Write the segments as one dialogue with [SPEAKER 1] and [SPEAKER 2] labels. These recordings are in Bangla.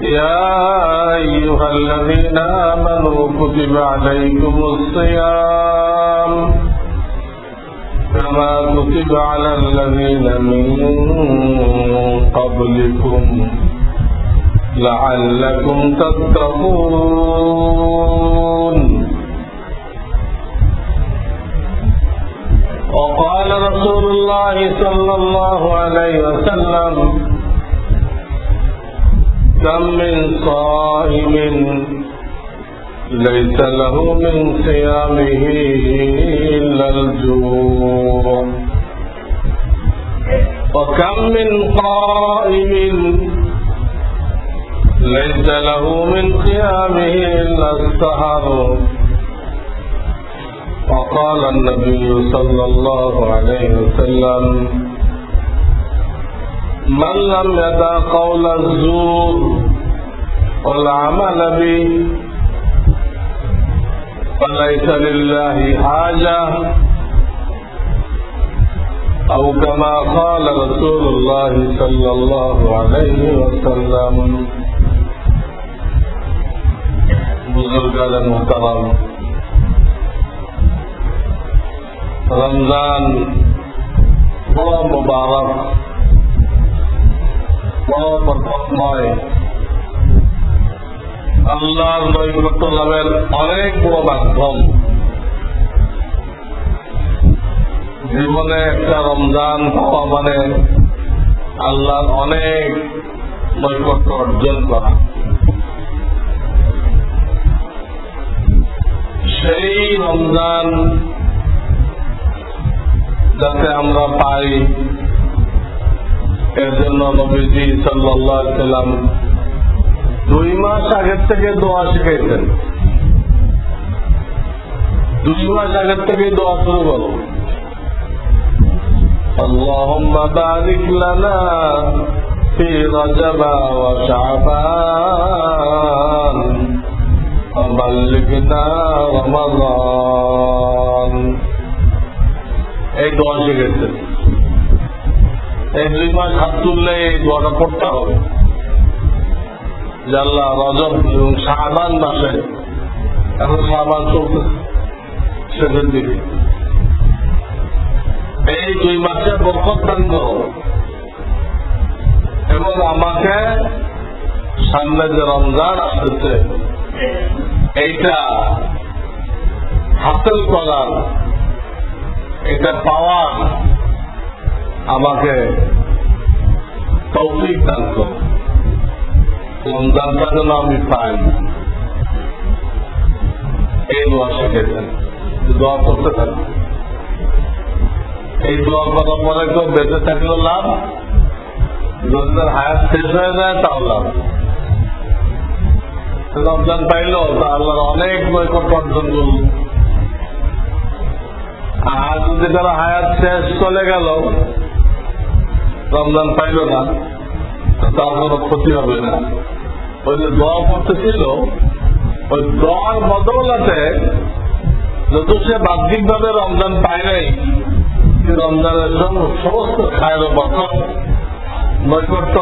[SPEAKER 1] يا أيها الذين آمنوا كتب عليكم الصيام كما كتب على الذين من قبلكم لعلكم تتقون. وقال رسول الله صلى الله عليه وسلم كم من صائم ليس له من صيامه إلا الجوع. وكم من قائم ليس له من قيامه إلا السهر. وقال النبي صلى الله عليه وسلم من لم يدع قول الزور والعمل به فليس لله حاجة أو كما قال رسول الله صلى الله عليه وسلم. بزرگان محترم رمضان بڑا مبارک. আল্লাহর নৈকট্য লাভের অনেক বড় মাধ্যম। জীবনে একটা রমজান পাওয়া মানে আল্লাহর অনেক নৈকট্য অর্জন করা। সেই রমজান যাতে আমরা পাই এর জন্য নবীজি সাল্লাহ সাল্লাম দুই মাস আগের থেকে দোয়া শিখাইছেন দুই মাস আগের থেকে দোয়া শুরু করো اللهم بارك لنا في رجب وشعبان وبلغنا رمضان এই দোয়া শিখেছেন এই দুই মাস হাত তুললে দোয়াটা পড়তে হবে। জাল্লা রজব এবং মাসে এখন শাহবান চলতে শেষের দিকে এই দুই মাসে বরকত দান এবং আমাকে সামনে যে রমজান আসতেছে, এইটা হাসিল করার, এটা পাওয়ার আমাকে তৌফিক দান করো রমজানটা যেন আমি পাই এই দোয়া শিখেছেন দোয়া করতে থাকি এই দোয়া করার পরে কেউ বেঁচে থাকলেও লাভ? যদি হায়াত শেষ হয়ে যায়, তাও লাভ। রমজান পাইলো, তা আল্লাহর অনেক নৈকট্য অর্জন করল। আর যদি কারও হায়াত শেষ চলে গেল রমজান পাইল না তার কোনো ক্ষতি হবে না। ওই যে দোয়া পড়তে ছিল ওই দোয়ার বদলাতে যত সে বাহ্যিক ভাবে রমজান পায় নাই রমজানের জন্য সমস্ত খায়ের বছর নৈকট্য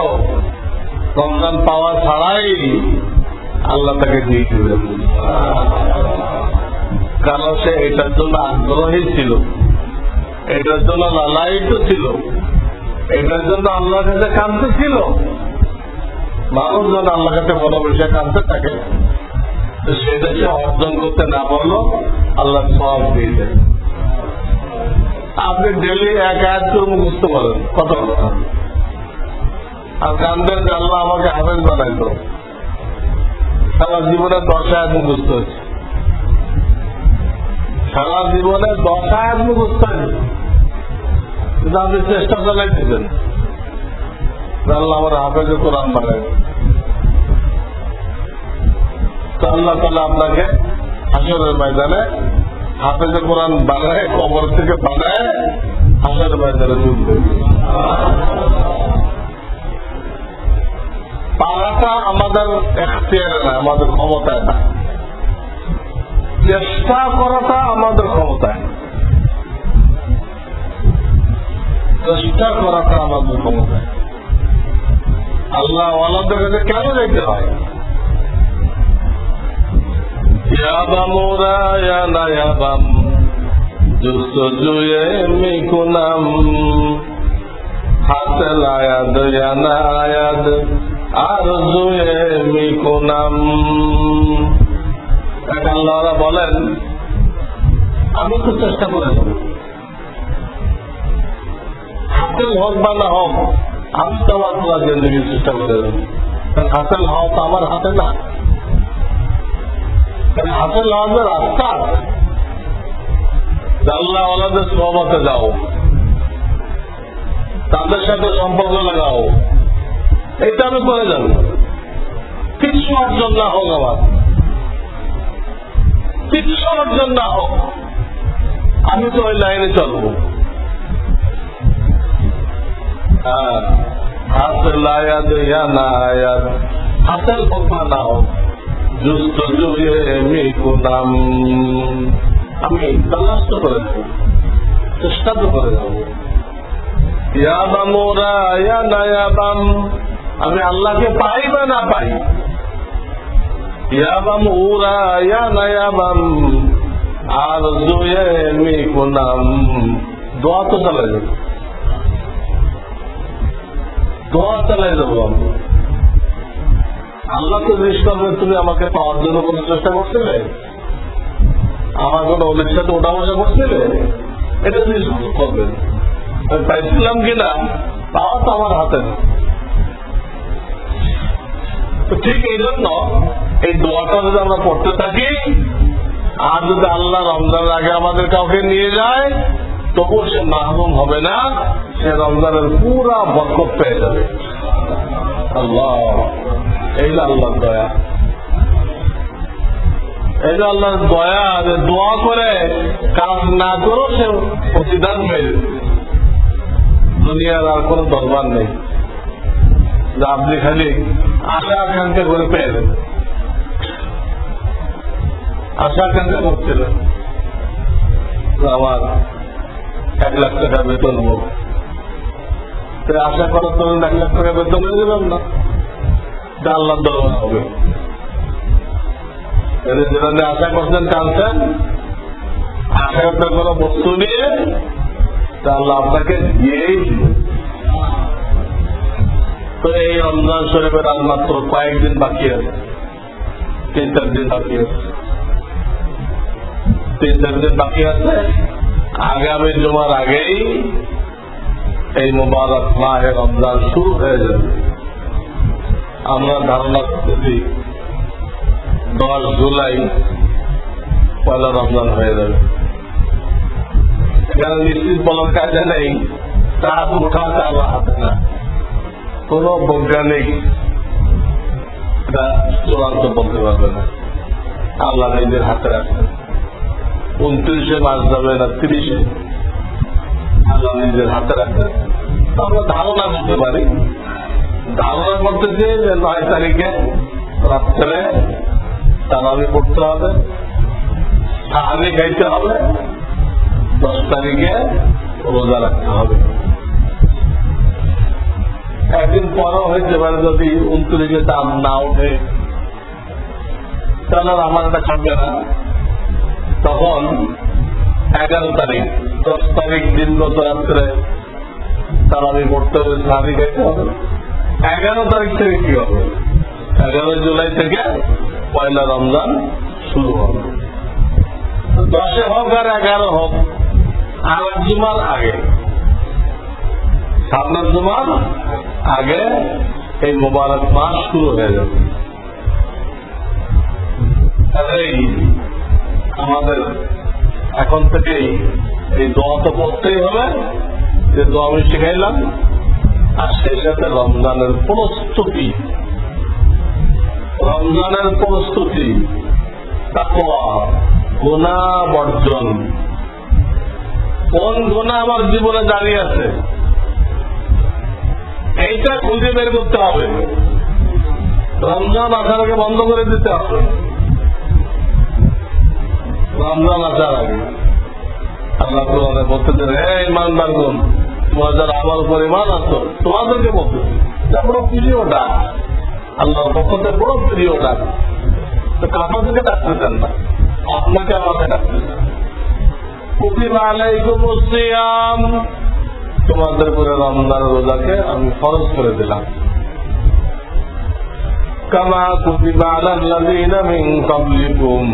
[SPEAKER 1] রমজান পাওয়া ছাড়াই আল্লাহ তাকে দিয়ে দিলেন। কারণ সে এটার জন্য আগ্রহী ছিল, এটার জন্য লালায়িত ছিল। এটার জন্য আল্লাহর কাছে কাঁদতে ছিল। মানুষ যেন আল্লাহ কাছে বিষয় কাঁদতে থাকে সেটা সে অর্জন করতে না পারল আল্লাহ সব দিয়ে দেয় আপনি ডেলি এক করে মুখস্থ করেন, কত কথা। আর কান্দেন যে আল্লাহ আমাকে হাফেজ বানাইতো সারা জীবনে দশ আয়াত মুখস্থ হয়েছে। সারা জীবনে দশ আয়াত মুখস্থ হয়েছে কিন্তু চেষ্টা চালাইতেছেন আল্লাহ আমার হাফেজে কোরআন বানাই তো আল্লাহ তালা আপনাকে হাসরের ময়দানে হাফেজে কোরআন বানায়, কবর থেকে বানায়, হাসরের ময়দানে তুলবে পাড়াটা আমাদের এখতিয়ারে না, আমাদের ক্ষমতায় না। চেষ্টা করাটা আমাদের ক্ষমতায় চেষ্টা করাটা আমাদের ক্ষমতায় আল্লাহ ওয়ালাদের কাছে কেন যেতে হয়? আয়াদ আর জুয়ে বলেন, আমি তো চেষ্টা করে হাসেল হোক বা না হোক, আমি তো আমার পুরা জিন্দগি চেষ্টা করে হাসেল হওয়া তো আমার হাতে না। হাসেল হওয়ার যে রাস্তা আছে। আল্লাহ সহমতে যাও, তাদের সাথে সম্পর্ক লাগাও, এটা আমি করে যাব কিছু অর্জন না হোক আমার। কিছু অর্জন না হোক, আমি তো ওই লাইনে চলবো। হাসেল আয়াদ ইয়া না আয়াদ হাসেল হোক বা না হোক জুস্ত জুয়ে মিকুনাম আমি তালাশ করে দেবো চেষ্টা তো করে দেবো ইয়াবামুরা ইয়া নায়াবাম আমি আল্লাহকে পাই বা না পাই? ইয়াবাম উরা ইয়া নায়াবাম আর জুয়ে মিকুনাম দোয়া তো চালাই যাব দোয়া চালাই আমি। আল্লাহ তো তুমি আমাকে পাওয়ার জন্য কোনো চেষ্টা করছিলে? আমার কোনো ওটা করছিলে? এটা পাইছিলাম কিনা পাওয়া তো আমার হাতে। ঠিক এই জন্য এই দোয়াটা যদি আমরা পড়তে থাকি, আর যদি আল্লাহ রমজানের আগে আমাদের কাউকে নিয়ে যায় তবুও সে মাহরুম হবে না, সে রমজানের পুরা বরকত পেয়ে যাবে। আল্লাহ, এই যে আল্লাহর দয়া। এই যে দয়া, যে দোয়া করে কাজ না করেও সে প্রতিদান পেয়ে দুনিয়ার আর কোন দরবার নেই। আপনি খালি আশা আকাঙ্ক্ষা করে পেয়ে আশা আকাঙ্ক্ষা করছিলেন আমার এক লাখ টাকা বেতন হোক আশা করার তো এক লাখ টাকা বেতন হয়ে যাবেন না। এটা আল্লাহর দরবার হবে। যেটা আশা করছেন টানছেন আশা করতে কোনো বস্তু নিয়ে তা আল্লাহ আপনাকে দিয়েই তো এই রমজান শরীফের আর মাত্র কয়েকদিন বাকি আছে। তিন চার দিন বাকি আছে। তিন চার দিন বাকি আছে। আগামী জমার আগেই এই মোবারক মাহে রমজান শুরু হয়ে যাবে। আমরা ধারণা করতেছি, দশ জুলাই পয়লা রমজান হয়ে যাবে। এখানে নিশ্চিত বলার কাজে নেই তার ওঠা তার হাতে না। কোন বৈজ্ঞানিক চূড়ান্ত বলতে পারবে না। আল্লাহ নিজের হাতে রাখবে উনত্রিশে মাস যাবে না, তিরিশে। নিজের হাতে রাখবে আমরা ধারণা করতে পারি। ধারণা যে নয় তারিখে রাত্রে পড়তে হবে। খাইতে হবে। দশ তারিখে রোজা রাখতে হবে। একদিন পরও হইতে পারে যদি উনত্রিশে দাম না ওঠে। তাহলে আমার এটা খাবে না। তখন এগারো তারিখ, দশ তারিখ দিন গত রাত্রে তারাবি পড়তে হবে সাহাবি খাইতে হবে। এগারো তারিখ থেকে কি হবে? এগারো জুলাই থেকে পয়লা রমজান শুরু হবে। দশে হোক আর এগারো হোক, আর জুমার আগে সামনের জুমার আগে এই মোবারক মাস শুরু হয়ে যাবে। আমাদের এখন থেকেই এই দোয়া তো করতেই হবে। যে দোয়া আমি শিখাইলাম, আর সেই সাথে রমজানের প্রস্তুতি। রমজানের প্রস্তুতি, তাকওয়া গুণা বর্জন। কোন গুণা আমার জীবনে দাঁড়িয়ে আছে? এইটা খুঁজে বের করতে হবে। রমজান আসার আগে বন্ধ করে দিতে হবে। রমজান আসার আগে। আল্লাহ কোরআনে বলতেছেন ইমানদার তোমার ইমান আসতো তোমাদেরকে বলতে বড় ডাক আল্লাহর বড় প্রিয় ডাক তো ডাকতেছেন না। আপনাকে আমাকে ডাকতেছেন তোমাদের উপরে রমজান রোজাকে আমি ফরজ করে দিলাম। কামা কুতিবা আলাল্লাযীনা মিন ক্বাবলিকুম।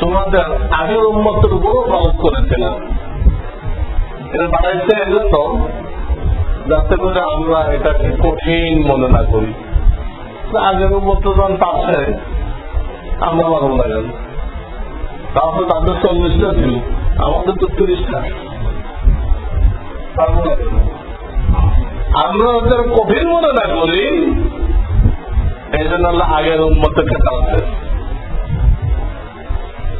[SPEAKER 1] তোমাদের আগের উন্মতের উপরও খরচ করেছিলাম এটা বাড়াইছে এজন্য যাতে করে আমরা এটাকে কঠিন মনে না করি। আগের উন্মত পাচ্ছে আমরা পারব না কেন? তাহলে তাদের চল্লিশটা ছিল আমাদের তো তিরিশটা? আমরা ওদের কঠিন মনে না করি, এই জন্য আল্লাহ আগের উন্মতকে টানছে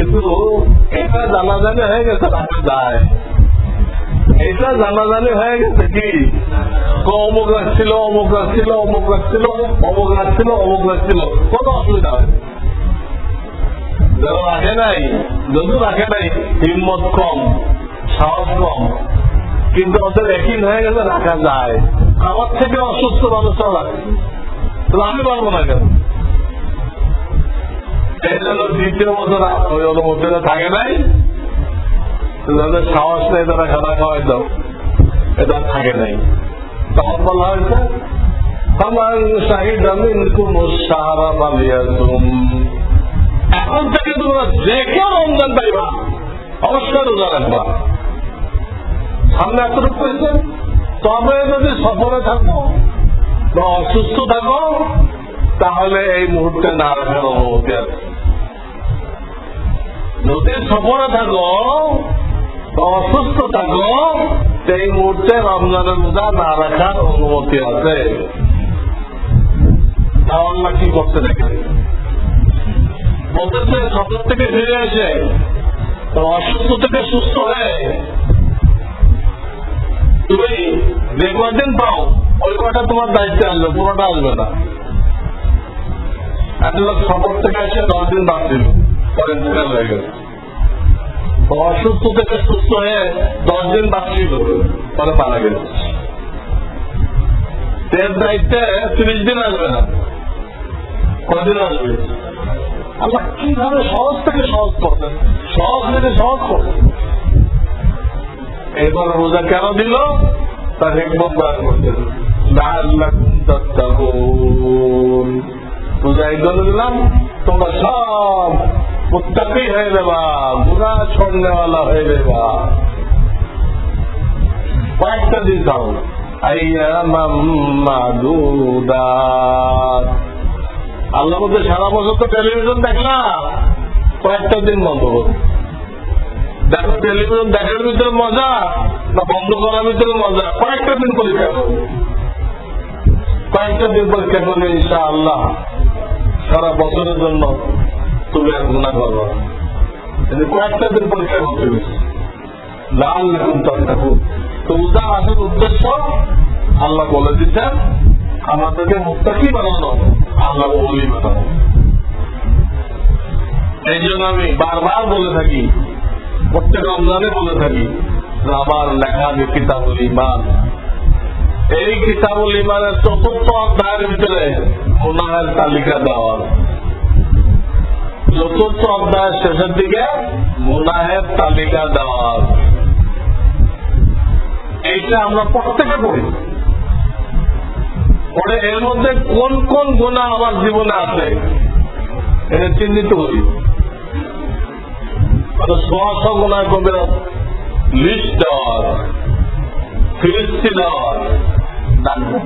[SPEAKER 1] কিন্তু এটা জানা জানি হয়ে গেছে রাখা যায় এটা জানা জানি হয়ে গেছে কি? অমুক রাখছিল অমুক রাখছিল অমুক রাখছিল অমুক রাখছিল অমুক রাখছিল কোনো অসুবিধা হয় যারা রাখে নাই যদি রাখে নাই, হিম্মত কম, সাহস কম, কিন্তু ওদের একই হয়ে গেছে রাখা যায়। আমার থেকে অসুস্থ মানুষরা রাখে। তাহলে আমি পারব না কেন? এই এখন থেকে তোমরা যে কেউ রমজান পাইবা, অবশ্যই রোজা রাখবা। সামনে এতটুকু পেয়েছে তবে যদি সফরে থাকো বা অসুস্থ থাকো, তাহলে এই মুহূর্তে না রাখার অনুমতি আছে। যদি সফরে থাকো অসুস্থ থাকো, সেই মুহূর্তে রমজানের রোজা না রাখার অনুমতি আছে। তাহলে কি করতে দেখে বলতেছে সফর থেকে ফিরে এসে অসুস্থ থেকে সুস্থ হয়ে তুমি যে কয়দিন পাও, ওই কয়টা তোমার দায়িত্বে আসবে, পুরোটা আসবে না। লোক সফর থেকে এসে দশ দিন বাদ দিল কোয়ারেন্টাইন হয়ে অসুস্থ থেকে সুস্থ হয়ে দশ দিন ছিল, পরে মারা গেছে। এর দায়িত্বে তিরিশ দিন আসবে না। কদিন আসবে? আল্লাহ কীভাবে সহজ থেকে সহজ করবেন? সহজ থেকে সহজ করবেন। এবার রোজা কেন দিল? তার হেকমত বয়ান করছেন রোজা এই জন্য দিলাম, তোমরা সব মুত্তাকি হয়ে যাবা গুণা ছড়নেওয়ালা হয়ে যাবা। কয়েকটা দিন মাদুদাত। আল্লাহ বলতে সারা বছর তো টেলিভিশন দেখলাম কয়েকটা দিন বন্ধ করো। দেখো টেলিভিশন দেখার ভিতরে মজা না বন্ধ করার ভিতরে মজা? কয়েকটা দিন পরীক্ষা করো। কয়েকটা দিন পরীক্ষা করলে ইনশা আল্লাহ সারা বছরের জন্য তুমি আর গুণা করব কয়েকটা দিন পরীক্ষা করতে হবে লাল লেখুন তো উদা আসল উদ্দেশ্য, আল্লাহ বলে দিচ্ছেন, আমাদেরকে মুক্তাকি বানানো আল্লাহ বলি বানানো এই জন্য আমি বারবার বলে থাকি, প্রত্যেক রমজানে বলে থাকি আমার লেখা যে কিতাবুল ইমান এই কিতাবুল ইমানের চতুর্থ অধ্যায়ের ভিতরে তালিকা দেওয়া চতুর্থ অধ্যায়ের শেষের দিকে গুনাহের তালিকা দেওয়া এইটা আমরা প্রত্যেকে করি পরে এর মধ্যে কোন কোন গুণা আমার জীবনে আছে, এটা চিহ্নিত করি। সোয়াশ গোনায় কবির লিস্ট দেওয়ার ফিরিস্তি ডাকবো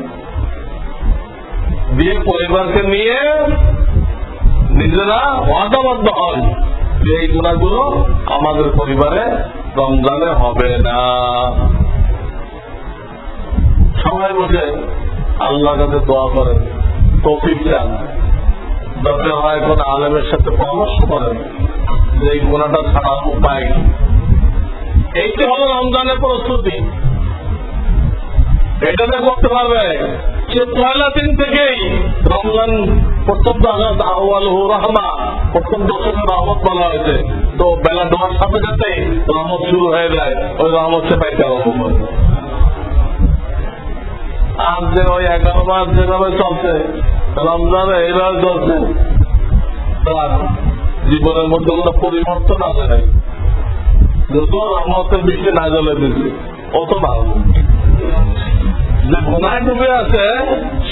[SPEAKER 1] দিয়ে পরিবারকে নিয়ে নিজেরা ওয়াদাবদ্ধ হন যে এই গুণাগুলো আমাদের পরিবারে রমজানে হবে না। সবাই বসে আল্লাহ কাছে দোয়া করেন, তৌফিক চান। দরকার হয় কোন আলেমের সাথে পরামর্শ করেন যে এই গুণাটা ছাড়া উপায়? এইটি হলো রমজানের প্রস্তুতি। এটাতে করতে পারবে, সে পয়লা দিন থেকেই রমজান বলা হয়েছে। তো বেলা শুরু হয়ে যায়। ওই সে আর যে ওই এগারো মাস চলছে, রমজানে জীবনের মধ্যে কোনো পরিবর্তন আসে নাই। যত রহমতের বেশি না জ্বলে দিচ্ছে অত ভালো। যে গুনায় ডুবে আছে,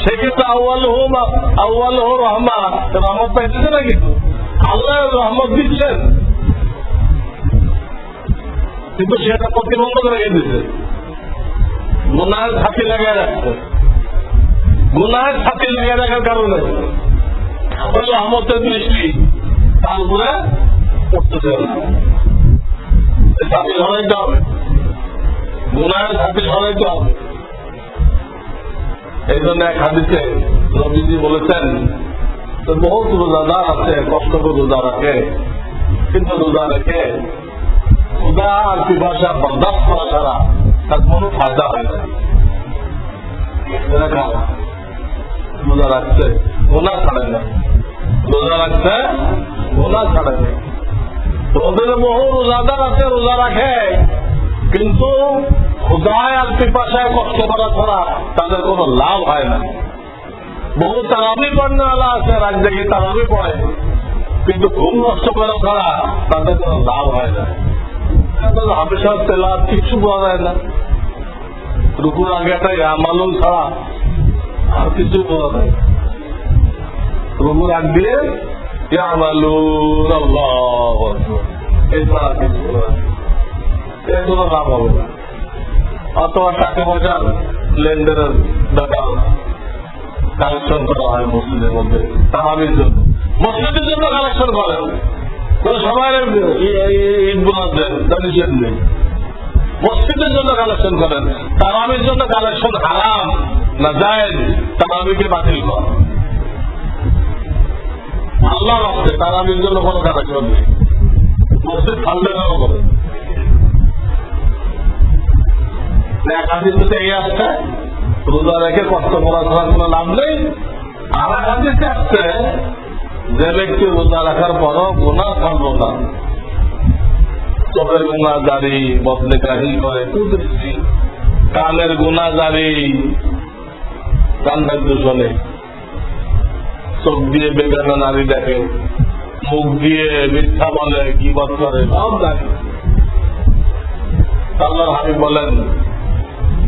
[SPEAKER 1] সে কিন্তু আউ্বাল হো বা আউ্বাল হো রহমা, রহমত পাইতেছে না কিন্তু? আল্লাহ রহমত দিচ্ছেন। কিন্তু সেটা প্রতিবন্ধক রেখে দিচ্ছে গুনায় ছাতি লাগায় রাখছে। গুনায় ছাতি লাগায় রাখার কারণে রহমতের দৃষ্টি তার উপরে পড়তেছে। ছাতি সরাইতে হবে। গুনায় ছাতি সরাইতে হবে। এই জন্য এক হাদিসে রবিজি বলেছেন তো বহুত রোজাদার আছে কষ্ট করে রোজা রাখে, কিন্তু রোজা রেখে রোজা আর পিপাসা বরদাস্ত করা ছাড়া তার কোনো ফায়দা হয় না। রোজা রাখছে গোনা ছাড়ে না। রোজা রাখছে গোনা ছাড়ে না। তো ওদের বহু রোজাদার আছে, রোজা রাখে। কিন্তু ক্ষুদায় আর পিপাসায় কষ্ট করা ছাড়া তাদের কোনো লাভ হয় না। বহু তারাবি কর্ণওয়ালা আছে রাত দেখে তারাবি পড়ে। কিন্তু ঘুম নষ্ট করা ছাড়া তাদের কোনো লাভ হয় না। হামেশা তেলা কিছু পাওয়া যায় না। রুকুর আগে ছাড়া আর কিছু পাওয়া যায়। রুকুর আগ দিয়ে এই কিছু যায়। এর কোনো লাভ হবে না। অথবা টাকা পয়সার লেনদেনের ব্যাপার কালেকশন করা হয় মসজিদের মধ্যে, তাহাবির জন্য। মসজিদের জন্য কালেকশন করেন কোন সময় ঈদ দেন তা নিষেধ মসজিদের জন্য কালেকশন করেন তারাবির জন্য কালেকশন হারাম না যায় তারাবিকে বাতিল কর। আল্লাহ রাখছে তারাবির জন্য কোনো কালেকশন নেই। মসজিদ ফান্ডেরও করে রোজা রেখে কষ্ট কোনো নেই আর আসছে যে ব্যক্তি রোজা রাখার পরও গোনা না চোখের জারি বদলে করে কুদৃষ্টি কানের গুণা জারি কান্নার দূষণে চোখ দিয়ে বেগানা নারী দেখে মুখ দিয়ে মিথ্যা বলে কি করে সব জানি বলেন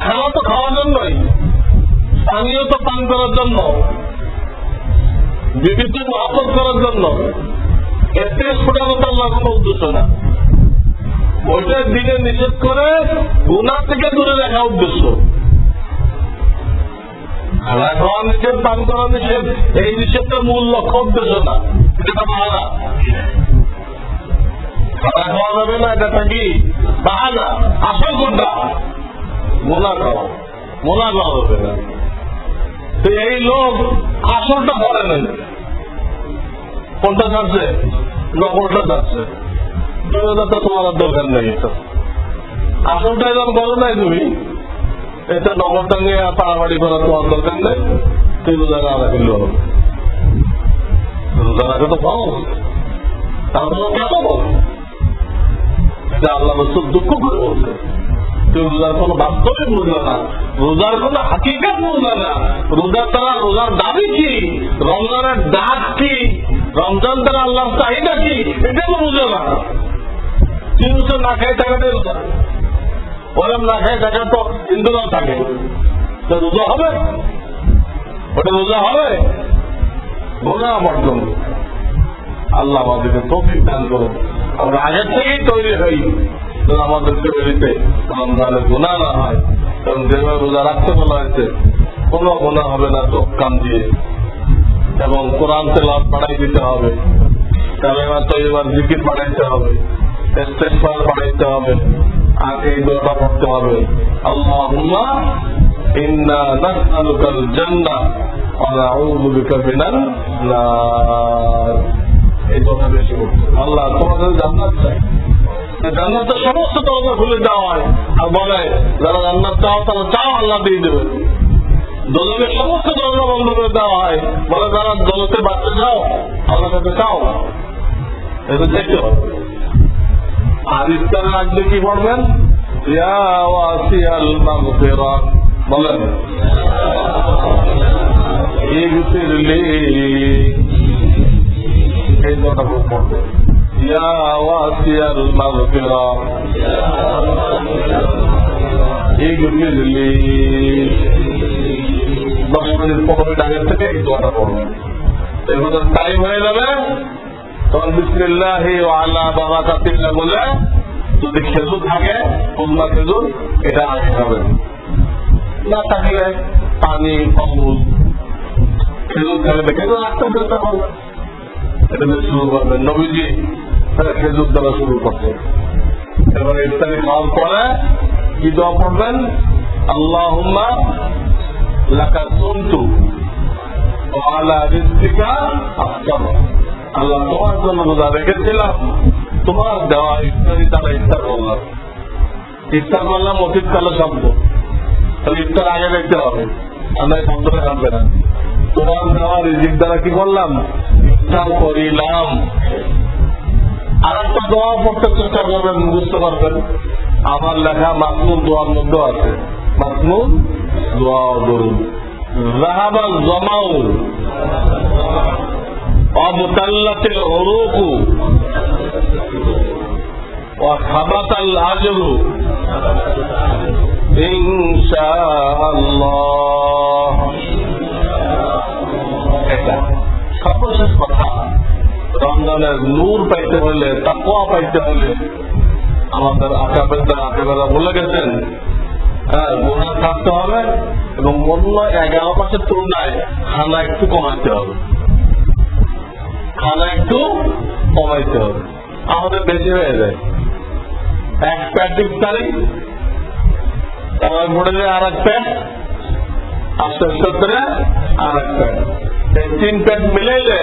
[SPEAKER 1] খাওয়া তো খাওয়ার জন্যই। পানীয় তো পান করার জন্য। বিভিন্ন মহাপত করার জন্য। এতে ছোটানো আল্লাহ কোনো উদ্দেশ্য না। ওইটার দিকে নিষেধ করে গুণা থেকে দূরে রাখা উদ্দেশ্য। খাওয়া নিষেধ, পান করা নিষেধ, এই নিষেধটা মূল লক্ষ্য উদ্দেশ্য না। এটা বাহানা। খাওয়া যাবে না, এটা কি? বাহানা। আসল কোনটা? মোলা খাওয়া হবে না। তো এই লোক আসলটা করে নেই। কোনটা যাচ্ছে নকলটা যাচ্ছে? তো তোমার দরকার নেই এটা আসলটা যখন করো নাই তুমি। এটা নগরটা নিয়ে পাড়াবাড়ি করা তোমার দরকার নেই। তুই রোজা না রাখলে রোজা রাখা তো পাও? তাহলে কেন বলে। আল্লাহ দুঃখ করে বলছে। তুই রোজার কোন বাস্তবে বুঝলে না। রোজার কোন হাকিকাত না। রোজার তারা রোজার দাবি কি? রমজানের ডাক কি? রমজান তারা আল্লাহর চাহিদা কি? না। তিন বছর না রোজা। ওরম না থাকা তো হিন্দুরাও থাকে। তো রোজা হবে? ওটা রোজা হবে? আল্লাহ আমাদেরকে তৌফিক দান করুন। আমরা আগের থেকেই তৈরি হই। যেন আমাদের ফ্যামিলিতে রমজানের গুণা না হয় কারণ যেভাবে রোজা রাখতে বলা হয়েছে, কোনো গুণা হবে না চোখ কান দিয়ে। এবং কোরআন তেলাপ পাঠাই দিতে হবে কালেমা তৈবার জিকির হবে হবে, আর এই দোয়াটা পড়তে হবে ইন্না জান্নাহ ওয়া বিকা মিনান নার। এই কথা বেশি। আল্লাহ তোমাদের জান্নাত চাই। জান্নাত সমস্ত দরজা খুলে দেওয়া হয়। আর বলে, যারা জান্নাত চাও, তারা চাও আল্লাহ দিয়ে দেবে। দলের সমস্ত দরজা বন্ধ করে দেওয়া হয়। বলে, যারা দলতে বাঁচতে চাও আল্লাহ কাছে চাও এটা দেখতে আর ইফতারের আগে কি পড়বেন বলেন। এই কথা খুব পড়বে ইয়া ওয়াসিয়াল মাগফিরাত। ইগফির লি দশ মিনিট পনেরো আগের থেকে দোয়াটা পড়বেন এবার টাইম হয়ে যাবে। তখন বিসমিল্লাহ আল্লাহ বাবা কাতিল্লা বলে যদি খেজুর থাকে খুলনা খেজুর, এটা আগে খাবেন না থাকলে পানি ফল খেজুর থাকলে খেজুর রাখতে চেষ্টা করবেন এটা শুরু করবেন। নবীজি খেজুর দ্বারা শুরু করছেন এবারে ইফতারি খাওয়ার পরে কি দোয়া পড়বেন? আল্লাহ লাকা সন্তু আল্লাহ তোমার জন্য রোজা রেখেছিলাম। তোমার দেওয়া ইফতারি তারা ইফতার করলাম। ইফতার করলাম অতীত কালো শব্দ তাহলে ইফতার আগে দেখতে হবে। আমরা শব্দটা কাটবে না। তোমার দেওয়া রিজিক দ্বারা কি করলাম? ইফতার করিলাম। আর একটা দোয়া পড়তে চেষ্টা করবেন বুঝতে পারবেন আমার লেখা মাসমুদ দোয়ার মধ্যে আছে মাসমুদ দোয়া দরুন রাহাবাল জমাউ وابتلت العروق وحبط الأجر إن شاء الله রমজানের নূর পাইতে হলে তাকুয়া পাইতে হলে আমাদের আকাবেদা আকাবেদা বলে গেছেন হ্যাঁ গোনা থাকতে হবে এবং অন্য এগারো মাসের তুলনায় খানা একটু কমাতে হবে। খানা একটু কমাইতে হবে। আমাদের বেশি হয়ে যায়। এক প্যাট ইফতারি তারপর পড়ে যায় আর এক প্যাট আস্তে আস্তে আর এক প্যাট তিন প্যাট মিলাইলে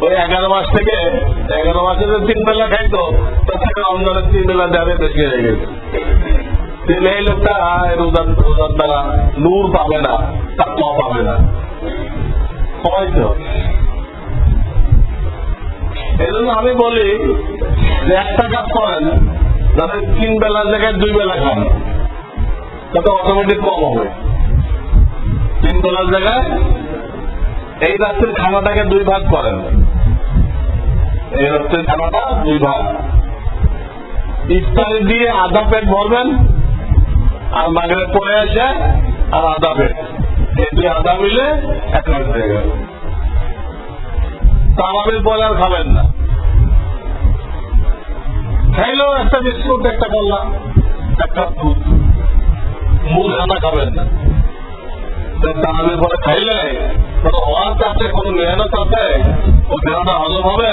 [SPEAKER 1] ওই এগারো মাস থেকে এগারো মাসে যে তিন বেলা খাইতো রমজানের তিন বেলা যাবে বেশি হয়ে গেছে। তিন এই লোকটা রোজার রোজার দ্বারা নূর পাবে না তাকুয়া পাবে না। কমাইতে হবে এই জন্য আমি বলি যে একটা কাজ করেন, যাতে তিন বেলার জায়গায় দুই বেলা খান, তাতে অটোমেটিক কম হবে। তিন বেলার জায়গায় এই রাত্রির খানাটাকে দুই ভাগ করেন। এই রাত্রির খানাটা দুই ভাগ। ইফতারি দিয়ে আধা পেট ভরবেন, আর মাগরে পরে আসে আর আধা পেট। এই দুই আধা মিলে এক হয়ে গেল। তামামের পরে আর খাবেন না। খাইলেও একটা বিস্কুট, একটা কল্লা একটা দুধ। মূল খানা খাবেন না। তামামের পরে খাইলে হওয়ার আছে, কোনো মেহনত আছে? ও দেহটা হজম হবে?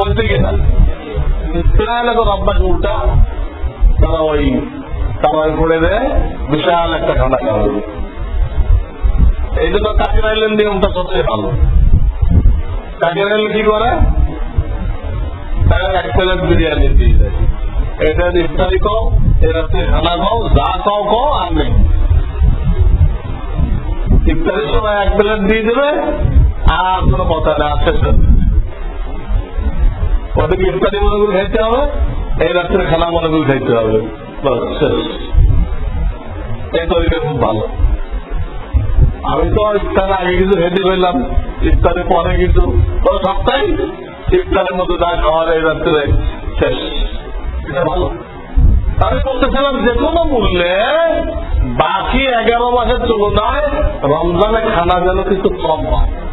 [SPEAKER 1] হয়েছে কিনা প্রায় উল্টা তারা ওই করে দেয়, বিশাল একটা খানা খাবে এই জন্য কাকির আইল্যান্ড নিয়মটা সবচেয়ে ভালো। কাকির কি করে? তারা এক প্লেট বিরিয়ানি দিয়ে দেয়। এটা ইফতারি খানা খাও যা খাও খাও আর নেই। ইফতারির সময় এক প্লেট দিয়ে দেবে, আর কোনো কথা নেই আসছে ওদেরকে ইফতারি মনে করে খাইতে হবে, এই রাত্রে খানা মনে করে খাইতে হবে। এই তরিকা খুব ভালো। আমি তো ইফতার আগে কিছু খেতে পেলাম ইফতারের পরে কিছু। ও, সপ্তাহে ইফতারের মধ্যে যা খাওয়ার এই রাত্রে শেষ। এটা ভালো। আমি বলতেছিলাম যে, কোনো মূল্যে বাকি এগারো মাসের তুলনায় রমজানে খানা যেন কিছু কম হয়।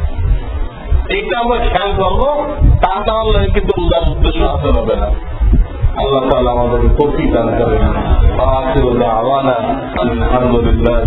[SPEAKER 1] এইটা আমরা খেয়াল করব তা তাহলে কিন্তু উদার উদ্দেশ্য হাতে হবে না। তাআলা আমাদের তৌফিক দান করেন। আলহামদুলিল্লাহ